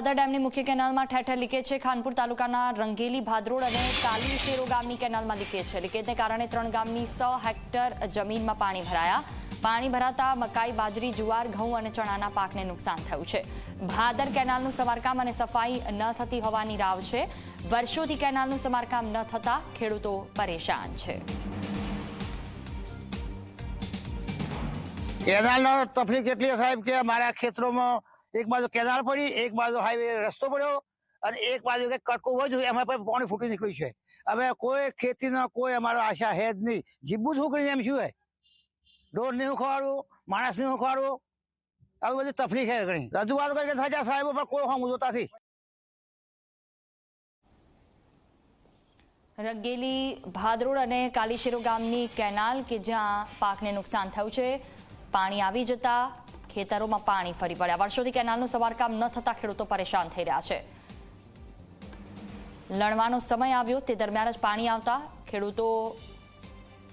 ભાદર ડેમની મુખ્ય કેનાલમાં ઠેર ઠેર લીકેજ છે. ખાનપુર તાલુકાના રંગેલી ભાદરોડ અને કાલી શેરો ગામની કેનાલમાં લીકેજ છે. લીકેજને કારણે ત્રણ ગામની સો હેક્ટર જમીનમાં પાણી ભરાયા. પાણી ભરાતા મકાઈ, બાજરી, જુવાર, ઘઉં અને ચણાના પાકને નુકસાન થયું છે. ભાદર કેનાલનું સમારકામ અને સફાઈ ન થતી હોવાની રાવ છે. વર્ષોથી કેનાલનું સમારકામ ન થતા ખેડૂતો પરેશાન છે. કેનાલનો તકલીફ કેટલી સાહેબ કે અમારા ખેતરોમાં એક બાજુ કેનાલ પડી, એક બાજુ હાઈવે રસ્તો પડ્યો અને એક બાજુ કે કટકો વધુ એમાં પણ પાણી ફૂટી નીકળ્યું છે. હવે કોઈ ખેતીનો કોઈ અમારો આશા હે નહીં. જીબું શું એમ શું હે? ઢોર નહીં ઉખવાડવું, માણસ નહીં ઉખવાડવું. આવી બધી તકલીફ છે ઘણી. રજૂઆત કરી થયા સાહેબો પણ કોઈ હમ જોતાથી રંગેલી ભાદરોડ અને કાલીશેરો ગામની કેનાલ કે જ્યાં પાકને નુકસાન થયું છે, પાણી આવી જતા ખેતરોમાં પાણી ફરી પડ્યા વર્ષોથી કેનાલનું સમારકામ ન થતા ખેડૂતો પરેશાન થઈ રહ્યા છે. લણવાનો સમય આવ્યો, તે દરમિયાન જ પાણી આવતા ખેડૂતો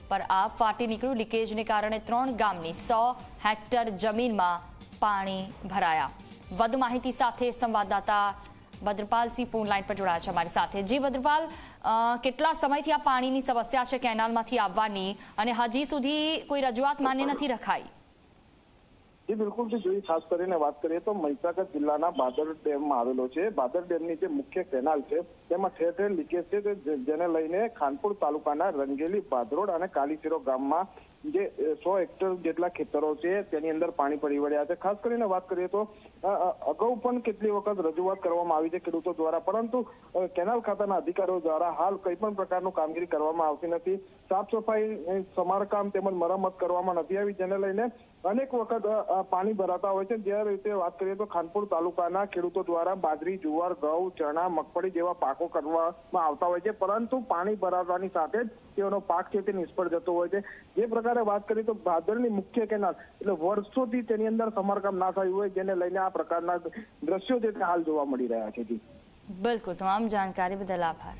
પર આ ફાટી નીકળ્યું. લીકેજને કારણે ત્રણ ગામની સો હેક્ટર જમીનમાં પાણી ભરાયા. વધુ માહિતી સાથે સંવાદદાતા ભદ્રપાલસિંહ ફોન લાઈન પર જોડાયા છે અમારી સાથે. જી ભદ્રપાલ કેટલા સમયથી આ પાણીની સમસ્યા છે કેનાલમાંથી આવવાની અને હજી સુધી કોઈ રજૂઆત માન્ય નથી રખાઈ? જી, બિલકુલથી જોઈએ ખાસ કરીને વાત કરીએ તો મહીસાગર જિલ્લાના બાદર ડેમમાં આવેલો છે. બાદર ડેમની જે મુખ્ય કેનાલ છે, તેમાં ઠેર ઠેર લીકેજ છે. જેને લઈને ખાનપુર તાલુકાના રંગેલી ભાદરોડ અને કાલીચીરો ગામમાં જે સો હેક્ટર જેટલા ખેતરો છે, તેની અંદર પાણી પડી વળ્યા છે. ખાસ કરીને વાત કરીએ તો અગાઉ પણ કેટલી વખત રજૂઆત કરવામાં આવી છે ખેડૂતો દ્વારા, પરંતુ કેનાલ ખાતાના અધિકારીઓ દ્વારા હાલ કંઈ પણ પ્રકારનું કામગીરી કરવામાં આવતી નથી. સાફ સફાઈ સમારકામ તેમજ મરામત કરવામાં નથી આવી, જેને લઈને અનેક વખત પાણી ભરાતા હોય છે. જે રીતે વાત કરીએ તો ખાનપુર તાલુકાના ખેડૂતો દ્વારા બાજરી, જુવાર, ઘઉં, ચણા, મગફળી જેવા પાકો કરવામાં આવતા હોય છે. પરંતુ પાણી ભરાવાની સાથે જ તેઓનો પાક છે તે નિષ્ફળ જતો હોય છે. જે પ્રકારે વાત કરીએ તો ભાદરની મુખ્ય કેનાલ, એટલે વર્ષોથી તેની અંદર સમારકામ ના થયું હોય, જેને લઈને આ પ્રકારના દ્રશ્યો જે હાલ જોવા મળી રહ્યા છે. જી. બિલકુલ, તમામ જાણકારી બદલ આભાર.